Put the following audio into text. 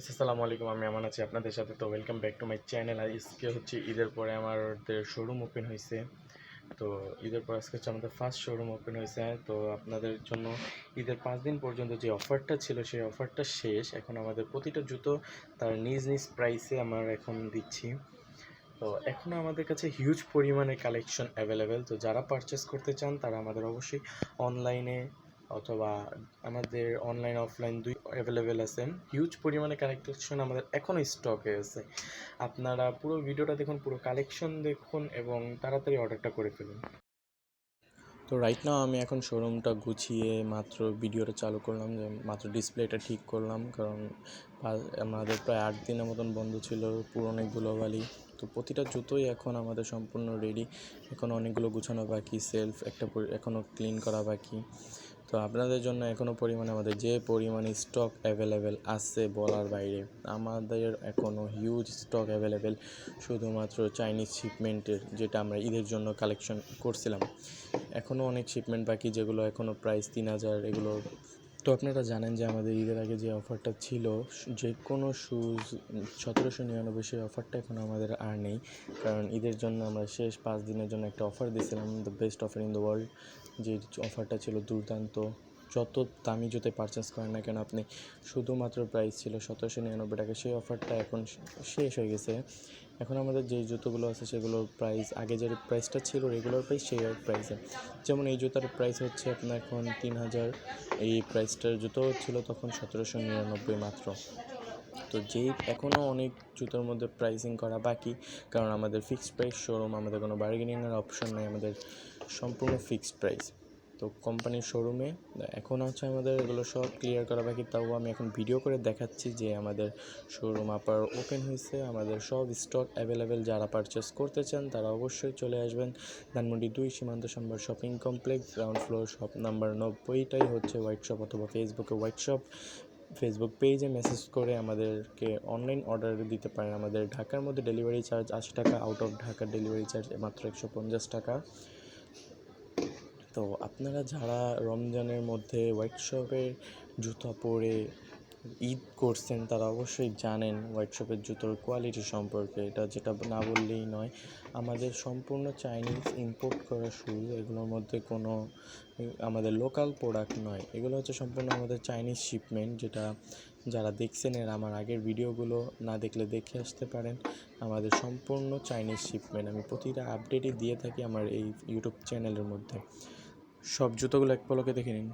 আসসালামু আলাইকুম। আমি এমন আছি আপনাদের সাথে। তো welcome back to my channel আজকে হচ্ছে ঈদের পরে আমাদের শোরুম ওপেন হয়েছে। তো ঈদের পর আজকে হচ্ছে আমাদের ফার্স্ট শোরুম ওপেন হয়েছে। তো আপনাদের জন্য ঈদের পাঁচ দিন পর্যন্ত যে অফারটা ছিল, সেই অফারটা শেষ। এখন আমাদের প্রতিটা জুতো তার নিজ নিজ প্রাইসে আমরা এখন দিচ্ছি। তো এখনও আমাদের কাছে হিউজ পরিমাণে কালেকশন অ্যাভেলেবেল তো যারা পারচেস করতে চান, তারা আমাদের অবশ্যই অনলাইনে অথবা আমাদের অনলাইন অফলাইন দুই অ্যাভেলেবেল আছে হিউজ পরিমাণে কালেকশন আমাদের এখনও স্টকে আছে। আপনারা পুরো ভিডিওটা দেখুন, পুরো কালেকশন দেখুন এবং তাড়াতাড়ি অর্ডারটা করে ফেলুন। তো রাইট নাও আমি এখন শোরুমটা গুছিয়ে মাত্র ভিডিওটা চালু করলাম, যে মাত্র ডিসপ্লেটা ঠিক করলাম। কারণ আমাদের প্রায় আট দিনের মতন বন্ধ ছিল, পুরনো গ্লোবালি তো প্রতিটা জুতোই এখন আমাদের সম্পূর্ণ রেডি এখন অনেকগুলো গুছানো বাকি সেলফ একটা এখনও ক্লিন করা বাকি। তো আপনাদের জন্য এখনও পরিমাণে আমাদের যে পরিমাণে স্টক অ্যাভেলেবেল আছে বলার বাইরে, আমাদের এখনও হিউজ স্টক অ্যাভেলেবেল শুধুমাত্র চাইনিজ শিপমেন্টের যেটা আমরা ঈদের জন্য কালেকশন করছিলাম। এখনও অনেক শিপমেন্ট বাকি যেগুলো এখনও প্রাইস তিন হাজার এগুলো। তো আপনারা জানেন যে আমাদের ঈদের আগে যে অফারটা ছিল, যে কোনো শুজ সতেরোশো নিরানব্বই সেই অফারটা এখন আমাদের আর নেই। কারণ ঈদের জন্য আমরা শেষ পাঁচ দিনের জন্য একটা অফার দিয়েছিলাম the best offer in the world যে অফারটা ছিল দুর্দান্ত, যত দামি জুতে পারচেস করেন না কেন আপনি, শুধুমাত্র প্রাইস ছিল সতেরোশো নিরানব্বই টাকা, সেই অফারটা এখন শেষ হয়ে গেছে। এখন আমাদের যে জুতোগুলো আছে সেগুলোর প্রাইস আগে যে প্রাইসটা ছিল রেগুলার প্রাইস সেই প্রাইসে যেমন এই জুতার প্রাইস হচ্ছে আপনার এখন তিন হাজার, এই প্রাইসটার জুতো ছিল তখন সতেরোশো নিরানব্বই মাত্র। তো যেই এখনও অনেক জুতোর মধ্যে প্রাইসিং করা বাকি, কারণ আমাদের ফিক্সড প্রাইস শোরুম আমাদের কোনো বার্গেনিংয়ের অপশন নেই, আমাদের সম্পূর্ণ ফিক্সড প্রাইস তো কোম্পানির শোরুমে এখন হচ্ছে আমাদের এগুলো সব ক্লিয়ার করা বাকি, তাও আমি এখন ভিডিও করে দেখাচ্ছি যে আমাদের শোরুম আপার ওপেন হয়েছে, আমাদের সব স্টক অ্যাভেলেবেল যারা পারচেস করতে চান, তারা অবশ্যই চলে আসবেন। ধানমন্ডি দুই Simanta Shombhar shopping complex ground floor shop number নব্বইটাই হচ্ছে হোয়াইট অথবা ফেসবুকে শপ ফেসবুক পেজে মেসেজ করে আমাদেরকে অনলাইন অর্ডার দিতে পারেন। আমাদের ঢাকার মধ্যে ডেলিভারি চার্জ আশি টাকা আউট অফ ঢাকার ডেলিভারি চার্জ মাত্র একশো পঞ্চাশ টাকা। তো আপনারা যারা রমজানের মধ্যে হোয়াইট শপের জুতো পরে ঈদ করছেন, তারা অবশ্যই জানেন হোয়াইট শপের জুতোর কোয়ালিটি সম্পর্কে। এটা যেটা না বললেই নয়, আমাদের সম্পূর্ণ চাইনিজ ইম্পোর্ট করা শুজ এগুলোর মধ্যে কোনো, আমাদের লোকাল প্রোডাক্ট নয়। এগুলো হচ্ছে সম্পূর্ণ আমাদের চাইনিজ শিপমেন্ট যেটা যারা দেখছেন এর আমার আগের ভিডিওগুলো না দেখলে দেখে আসতে পারেন। আমাদের সম্পূর্ণ চাইনিজ শিপমেন্ট আমি প্রতিটা আপডেটই দিয়ে থাকি আমার এই ইউটিউব চ্যানেলের মধ্যে। সব জুতোগুলো এক পলকে দেখে নিন।